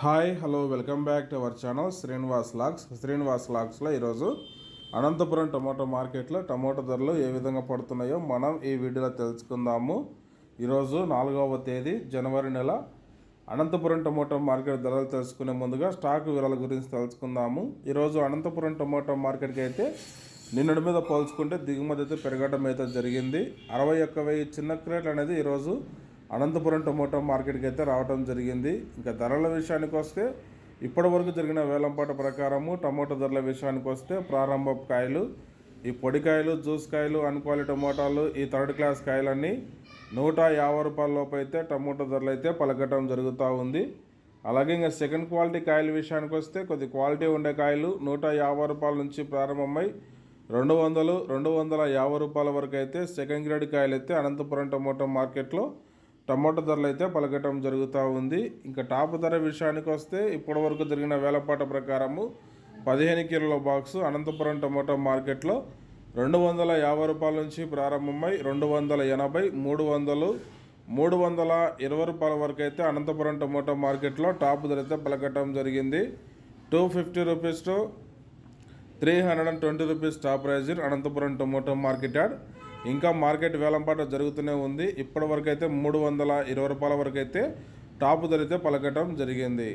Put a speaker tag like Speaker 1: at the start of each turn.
Speaker 1: Hi hello welcome back to our channel Srinivas lakhs. Srinivas లాక్స్లో ఈరోజు Anantapuram tomato మార్కెట్లో టమాటో ధరలు ఏ విధంగా పడుతున్నాయో మనం ఈ వీడియోలో తెలుసుకుందాము. ఈరోజు నాలుగవ తేదీ జనవరి నెల. అనంతపురం టమాటో మార్కెట్ ధరలు తెలుసుకునే ముందుగా స్టాక్ వివరాల గురించి తెలుసుకుందాము. ఈరోజు అనంతపురం టమాటో మార్కెట్కి అయితే నిన్నటి మీద పోల్చుకుంటే దిగుమతి అయితే పెరగడం అయితే జరిగింది. అరవై ఒక్క వెయ్యి చిన్న క్రేట్ అనేది ఈరోజు అనంతపురం టమోటా మార్కెట్కి అయితే రావడం జరిగింది. ఇంకా ధరల విషయానికి వస్తే ఇప్పటివరకు జరిగిన వేలంపాట ప్రకారము టమోటో ధరల విషయానికి వస్తే ప్రారంభ కాయలు ఈ పొడికాయలు జ్యూస్ కాయలు అన్క్వాలిటీ టమోటాలు ఈ థర్డ్ క్లాస్ కాయలన్నీ నూట యాభై రూపాయల లోపు అయితే టమోటో ధరలు అయితే పలకటం జరుగుతూ ఉంది. అలాగే ఇంకా సెకండ్ క్వాలిటీ కాయల విషయానికి వస్తే కొద్ది క్వాలిటీ ఉండే కాయలు నూట యాభై రూపాయల నుంచి ప్రారంభమై రెండు వందలు రెండు వందల యాభై రూపాయల వరకు అయితే సెకండ్ గ్రేడ్ కాయలు అయితే అనంతపురం టమోటో మార్కెట్లో టమాటో ధరలు అయితే పలకటం జరుగుతూ ఉంది. ఇంకా టాప్ ధర విషయానికి వస్తే ఇప్పటి వరకు జరిగిన వేలపాట ప్రకారము పదిహేను కిలోల బాక్సు అనంతపురం టమాటో మార్కెట్లో రెండు వందల యాభై రూపాయల నుంచి ప్రారంభమై రెండు వందల ఎనభై మూడు వందలు మూడు వందల ఇరవై రూపాయల వరకు అయితే అనంతపురం టమాటో మార్కెట్లో టాప్ ధర అయితే పలకటం జరిగింది. Two fifty rupees to three hundred and twenty rupees top price Anantapuram tomato market yard ఇంకా మార్కెట్ వేలంపాట జరుగుతూనే ఉంది. ఇప్పటి వరకు అయితే మూడు వందల ఇరవై రూపాయల వరకు అయితే టాపు ధరైతే పలకటం జరిగింది.